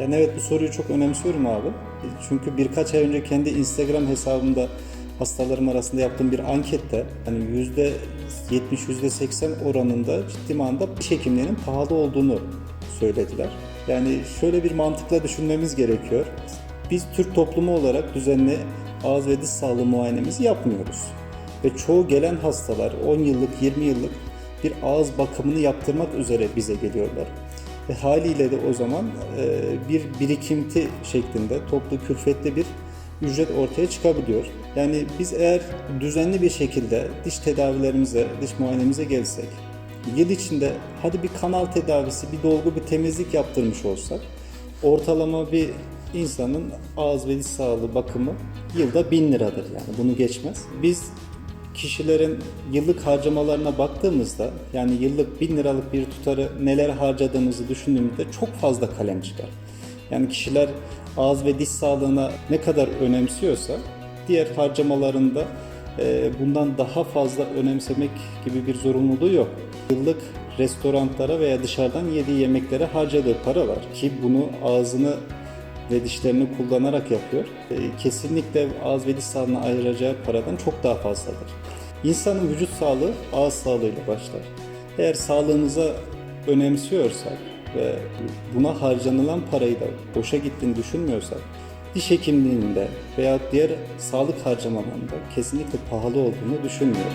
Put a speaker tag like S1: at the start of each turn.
S1: Yani evet bu soruyu çok önemsiyorum abi. Çünkü birkaç ay önce kendi Instagram hesabımda hastalarım arasında yaptığım bir ankette hani yüzde 70 yüzde 80 oranında ciddi manada diş hekimliğinin pahalı olduğunu söylediler. Yani şöyle bir mantıkla düşünmemiz gerekiyor. Biz Türk toplumu olarak düzenli ağız ve diş sağlığı muayenemizi yapmıyoruz. Ve çoğu gelen hastalar 10 yıllık 20 yıllık bir ağız bakımını yaptırmak üzere bize geliyorlar. Ve haliyle de o zaman e, bir birikinti şeklinde toplu külfetli bir ücret ortaya çıkabiliyor. Yani biz eğer düzenli bir şekilde diş tedavilerimize, diş muayenemize gelsek, yıl içinde hadi bir kanal tedavisi, bir dolgu, bir temizlik yaptırmış olsak, ortalama bir insanın ağız ve diş sağlığı bakımı yılda 1000 liradır yani bunu geçmez. Biz kişilerin yıllık harcamalarına baktığımızda yani yıllık 1000 liralık bir tutarı neler harcadığımızı düşündüğümüzde çok fazla kalem çıkar. Yani kişiler ağız ve diş sağlığına ne kadar önemsiyorsa diğer harcamalarında e, bundan daha fazla önemsemek gibi bir zorunluluğu yok. Yıllık restoranlara veya dışarıdan yediği yemeklere harcadığı para var ki bunu ağzını ve dişlerini kullanarak yapıyor. E, Kesinlikle ağız ve diş sağlığına ayıracağı paradan çok daha fazladır. İnsanın vücut sağlığı ağız sağlığıyla başlar. Eğer sağlığımıza önemsiyorsak ve buna harcanılan parayı da boşa gittiğini düşünmüyorsak diş hekimliğinde veya diğer sağlık harcamalarında kesinlikle pahalı olduğunu düşünmüyorum.